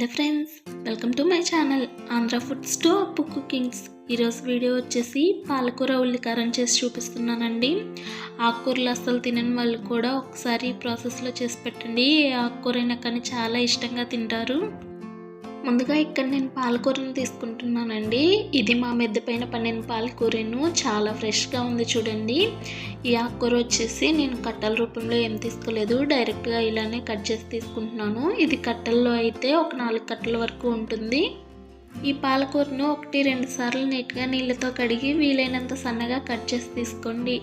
Hello friends welcome to my channel Andhra foods to Appu cookings. ఈరోజు video వచ్చేసి పాలకూర ఉల్లికారం చేసి చూపిస్తున్నానండి. ఆకుకూరలు అస్సలు తినని వాళ్ళు కూడా ఒకసారి ఈ ప్రాసెస్లో చేసి పెట్టండి. ఏ ఆకుకూరైనా కానీ చాలా ఇష్టంగా తింటారు. ముందుగా ఇక్కడ నేను పాలకూరను తీసుకుంటున్నానండి. ఇది మా మెద్ద పైన పండిన పాలకూరను చాలా ఫ్రెష్గా ఉంది చూడండి. ఈ ఆకుకూర వచ్చేసి నేను కట్టల రూపంలో ఏం తీసుకోలేదు డైరెక్ట్గా ఇలానే కట్ చేసి తీసుకుంటున్నాను. ఇది కట్టల్లో అయితే ఒక నాలుగు కట్టల వరకు ఉంటుంది. ఈ పాలకూరను ఒకటి రెండు సార్లు నీట్గా నీళ్ళతో కడిగి వీలైనంత సన్నగా కట్ చేసి తీసుకోండి.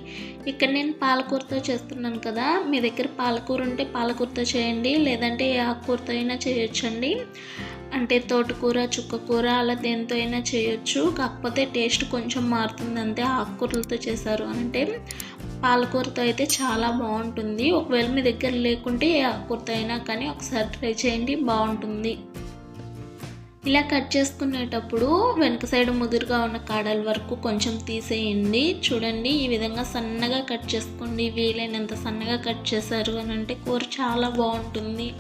ఇక్కడ నేను పాలకూరతో చేస్తున్నాను కదా మీ దగ్గర పాలకూర ఉంటే పాలకూరతో చేయండి లేదంటే ఏ ఆకుకూరతో అయినా చేయొచ్చండి. అంటే తోటకూర చుక్కకూర అలా దేనితో అయినా చేయొచ్చు. కాకపోతే టేస్ట్ కొంచెం మారుతుంది అంతే. ఆకుకూరలతో చేశారు అంటే పాలకూరతో అయితే చాలా బాగుంటుంది. ఒకవేళ మీ దగ్గర లేకుంటే ఏ ఆకుకూరతో అయినా కానీ ఒకసారి ట్రై చేయండి బాగుంటుంది. ఇలా కట్ చేసుకునేటప్పుడు వెనక సైడ్ ముదురుగా ఉన్న కాడల వరకు కొంచెం తీసేయండి. చూడండి ఈ విధంగా సన్నగా కట్ చేసుకోండి. వీలైనంత సన్నగా కట్ చేశారు అని అంటే కూర చాలా బాగుంటుంది.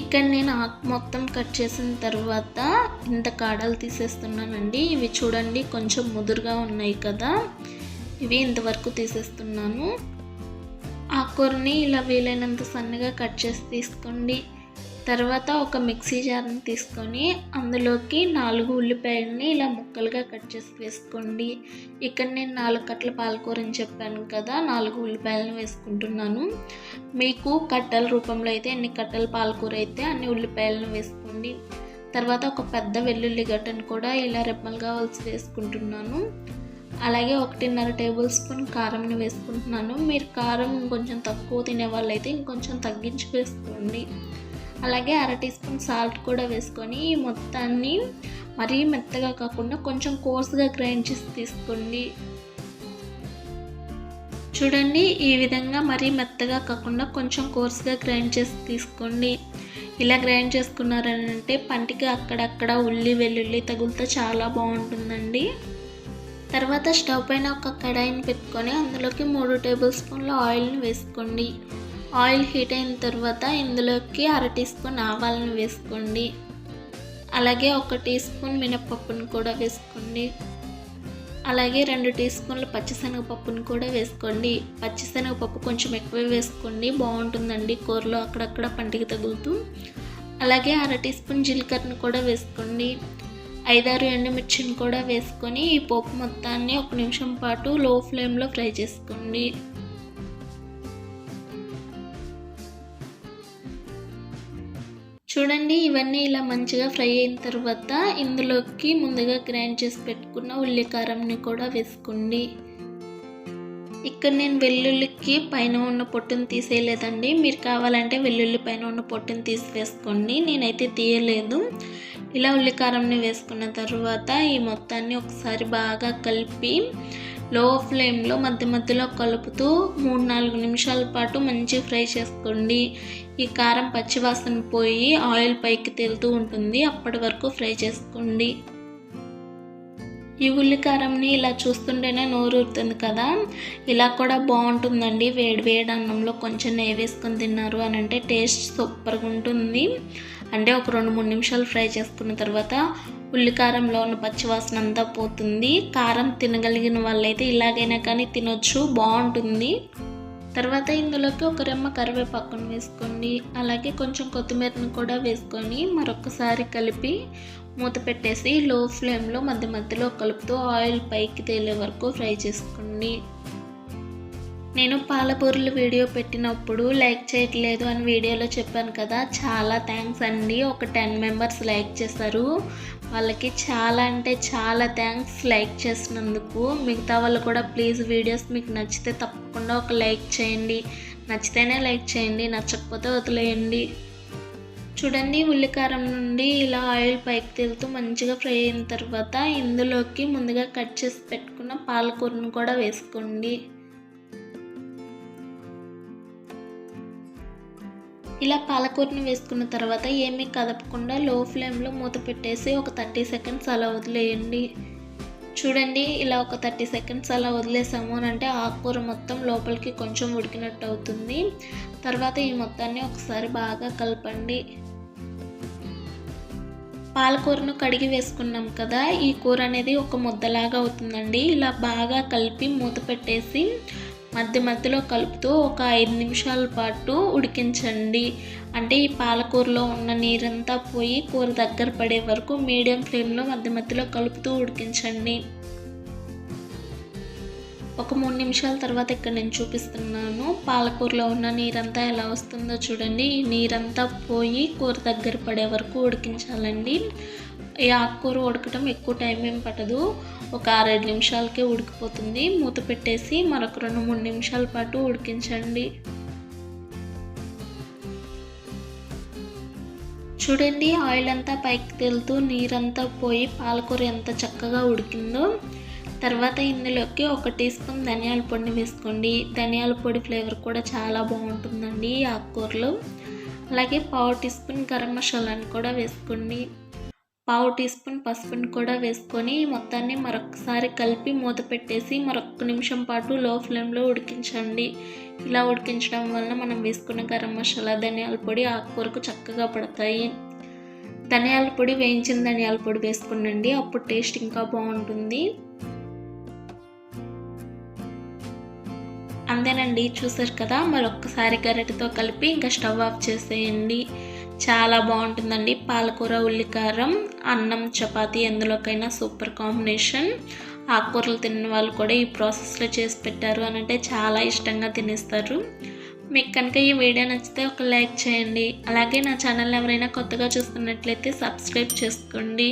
ఇక్కడ నేను ఆకు మొత్తం కట్ చేసిన తర్వాత ఇంత కాడలు తీసేస్తున్నానండి. ఇవి చూడండి కొంచెం ముదురుగా ఉన్నాయి కదా. ఇవి ఇంతవరకు తీసేస్తున్నాను. ఆకుకూరని ఇలా వీలైనంత సన్నగా కట్ చేసి తీసుకోండి. తర్వాత ఒక మిక్సీ జార్ని తీసుకొని అందులోకి నాలుగు ఉల్లిపాయలని ఇలా ముక్కలుగా కట్ చేసి వేసుకోండి. ఇక్కడ నేను నాలుగు కట్టల పాలకూరని చెప్పాను కదా నాలుగు ఉల్లిపాయలను వేసుకుంటున్నాను. మీకు కట్టల రూపంలో అయితే ఎన్ని కట్టల పాలకూర అయితే అన్ని ఉల్లిపాయలను వేసుకోండి. తర్వాత ఒక పెద్ద వెల్లుల్లి గడ్డను కూడా ఇలా రెప్పలుగా వలిసి వేసుకుంటున్నాను. అలాగే ఒకటిన్నర టేబుల్ స్పూన్ కారంని వేసుకుంటున్నాను. మీరు కారం కొంచెం తక్కువ తినే వాళ్ళైతే ఇంకొంచెం తగ్గించి వేసుకోండి. అలాగే అర టీ స్పూన్ సాల్ట్ కూడా వేసుకొని ఈ మొత్తాన్ని మరీ మెత్తగా కాకుండా కొంచెం కోర్స్గా గ్రైండ్ చేసి తీసుకోండి. చూడండి ఈ విధంగా మరీ మెత్తగా కాకుండా కొంచెం కోర్స్గా గ్రైండ్ చేసి తీసుకోండి. ఇలా గ్రైండ్ చేసుకున్నారంటే అంటే పంటికి అక్కడక్కడ ఉల్లి వెల్లుల్లి తగులుతో చాలా బాగుంటుందండి. తర్వాత స్టవ్ పైన ఒక కడాయిని పెట్టుకొని అందులోకి మూడు టేబుల్ స్పూన్ల ఆయిల్ని వేసుకోండి. ఆయిల్ హీట్ అయిన తర్వాత ఇందులోకి అర టీ స్పూన్ ఆవాలను వేసుకోండి. అలాగే ఒక టీ స్పూన్ మినప్పప్పును కూడా వేసుకోండి. అలాగే రెండు టీ స్పూన్ల పచ్చిశనగపప్పును కూడా వేసుకోండి. పచ్చిశనగపప్పు కొంచెం ఎక్కువ వేసుకోండి. బాగుంటుందండి కూరలో అక్కడక్కడ పంటికి తగులుతూ. అలాగే అర టీ స్పూన్ జీలకర్రను కూడా వేసుకోండి. ఐదారు ఎండుమిర్చిని కూడా వేసుకొని ఈ పోపు మొత్తాన్ని ఒక నిమిషం పాటు లో ఫ్లేమ్లో ఫ్రై చేసుకోండి. చూడండి ఇవన్నీ ఇలా మంచిగా ఫ్రై అయిన తర్వాత ఇందులోకి ముందుగా గ్రైండ్ చేసి పెట్టుకున్న ఉల్లికారంని కూడా వేసుకోండి. ఇక్కడ నేను వెల్లుల్లికి పైన ఉన్న పొట్టును తీసేయలేదండి. మీరు కావాలంటే వెల్లుల్లి పైన ఉన్న పొట్టును తీసి వేసుకోండి. నేనైతే తీయలేదు. ఇలా ఉల్లికారంని వేసుకున్న తర్వాత ఈ మొత్తాన్ని ఒకసారి బాగా కలిపి లో ఫ్లేమ్లో మధ్య మధ్యలో కలుపుతూ మూడు నాలుగు నిమిషాల పాటు మంచిగా ఫ్రై చేసుకోండి. ఈ కారం పచ్చివాసన పోయి ఆయిల్ పైకి తేలుతూ ఉంటుంది. అప్పటి వరకు ఫ్రై చేసుకోండి. ఈ ఉల్లికారంని ఇలా చూస్తుంటేనే నోరు ఊరుతుంది కదా. ఇలా కూడా బాగుంటుందండి. వేడి వేడి అన్నంలో కొంచెం నెయ్యి వేసుకొని తిన్నారు అని అంటే టేస్ట్ సూపర్గా ఉంటుంది. అంటే ఒక రెండు మూడు నిమిషాలు ఫ్రై చేసుకున్న తర్వాత ఉల్లికారంలో ఉన్న పచ్చివాసన అంతా పోతుంది. కారం తినగలిగిన వాళ్ళైతే ఇలాగైనా కానీ తినొచ్చు బాగుంటుంది. తర్వాత ఇందులోకి ఒక రెమ్మ కరివేపాకును వేసుకోండి. అలాగే కొంచెం కొత్తిమీరను కూడా వేసుకొని మరొకసారి కలిపి మూత పెట్టేసి లో ఫ్లేమ్లో మధ్య మధ్యలో కలుపుతూ ఆయిల్ పైకి తేలే వరకు ఫ్రై చేసుకోండి. నేను పాలపూరుల వీడియో పెట్టినప్పుడు లైక్ చేయట్లేదు అని వీడియోలో చెప్పాను కదా. చాలా థ్యాంక్స్ అండి. ఒక టెన్ మెంబర్స్ లైక్ చేశారు. వాళ్ళకి చాలా అంటే చాలా థ్యాంక్స్ లైక్ చేసినందుకు. మిగతా వాళ్ళు కూడా ప్లీజ్ వీడియోస్ మీకు నచ్చితే తప్పకుండా ఒక లైక్ చేయండి. నచ్చితేనే లైక్ చేయండి నచ్చకపోతే వదిలేయండి. చూడండి ఉల్లికారం నుండి ఇలా ఆయిల్ పైకి తేలుతూ మంచిగా ఫ్రై అయిన తర్వాత ఇందులోకి ముందుగా కట్ చేసి పెట్టుకున్న పాలకూరను కూడా వేసుకోండి. ఇలా పాలకూరని వేసుకున్న తర్వాత ఏమీ కదపకుండా లో ఫ్లేమ్లో మూత పెట్టేసి ఒక థర్టీ సెకండ్స్ అలా వదిలేయండి. చూడండి ఇలా ఒక థర్టీ సెకండ్స్ అలా వదిలేసాము అని అంటే ఆకుకూర మొత్తం లోపలికి కొంచెం ఉడికినట్టు అవుతుంది. తర్వాత ఈ మొత్తాన్ని ఒకసారి బాగా కలపండి. పాలకూరను కడిగి వేసుకున్నాం కదా ఈ కూర అనేది ఒక ముద్దలాగా అవుతుందండి. ఇలా బాగా కలిపి మూత పెట్టేసి మధ్య మధ్యలో కలుపుతూ ఒక ఐదు నిమిషాల పాటు ఉడికించండి. అంటే ఈ పాలకూరలో ఉన్న నీరంతా పోయి కూర దగ్గర పడే వరకు మీడియం ఫ్లేమ్లో మధ్య మధ్యలో కలుపుతూ ఉడికించండి. ఒక మూడు నిమిషాల తర్వాత ఇక్కడ నేను చూపిస్తున్నాను పాలకూరలో ఉన్న నీరంతా ఎలా వస్తుందో చూడండి. ఈ నీరంతా పోయి కూర దగ్గర పడే వరకు ఉడికించాలండి. ఈ ఆకుకూర ఉడకటం ఎక్కువ టైం ఏం పట్టదు. ఒక ఆరేడు నిమిషాలకే ఉడికిపోతుంది. మూత పెట్టేసి మరొక రెండు మూడు నిమిషాల పాటు ఉడికించండి. చూడండి ఆయిల్ అంతా పైకి తేలుతూ నీరంతా పోయి పాలకూర ఎంత చక్కగా ఉడికిందో. తర్వాత ఇందులోకి ఒక టీ స్పూన్ ధనియాల పొడిని వేసుకోండి. ధనియాల పొడి ఫ్లేవర్ కూడా చాలా బాగుంటుందండి ఈ ఆకుకూరలో. అలాగే పావు టీ స్పూన్ గరం మసాలాని కూడా వేసుకోండి. పావు టీ స్పూన్ పసుపుని కూడా వేసుకొని మొత్తాన్ని మరొకసారి కలిపి మూత పెట్టేసి మరొక నిమిషం పాటు లో ఫ్లేమ్లో ఉడికించండి. ఇలా ఉడికించడం వలన మనం వేసుకున్న గరం మసాలా ధనియాల పొడి ఆకుకూరకు చక్కగా పడతాయి. ధనియాల పొడి వేయించిన ధనియాల పొడి వేసుకునండి అప్పుడు టేస్ట్ ఇంకా బాగుంటుంది. అంతేనండి చూసారు కదా? మరొక్కసారి గరిటెతో కలిపి ఇంకా స్టవ్ ఆఫ్ చేసేయండి. చాలా బాగుంటుందండి. పాలకూర ఉల్లికారం అన్నం చపాతీ ఎందులోకైనా సూపర్ కాంబినేషన్. ఆకుకూరలు తిన్న వాళ్ళు కూడా ఈ ప్రాసెస్లో చేసి పెట్టారు అని అంటే చాలా ఇష్టంగా తినేస్తారు. మీకు కనుక ఈ వీడియో నచ్చితే ఒక లైక్ చేయండి. అలాగే నా ఛానల్ ఎవరైనా కొత్తగా చూస్తున్నట్లయితే సబ్స్క్రైబ్ చేసుకోండి.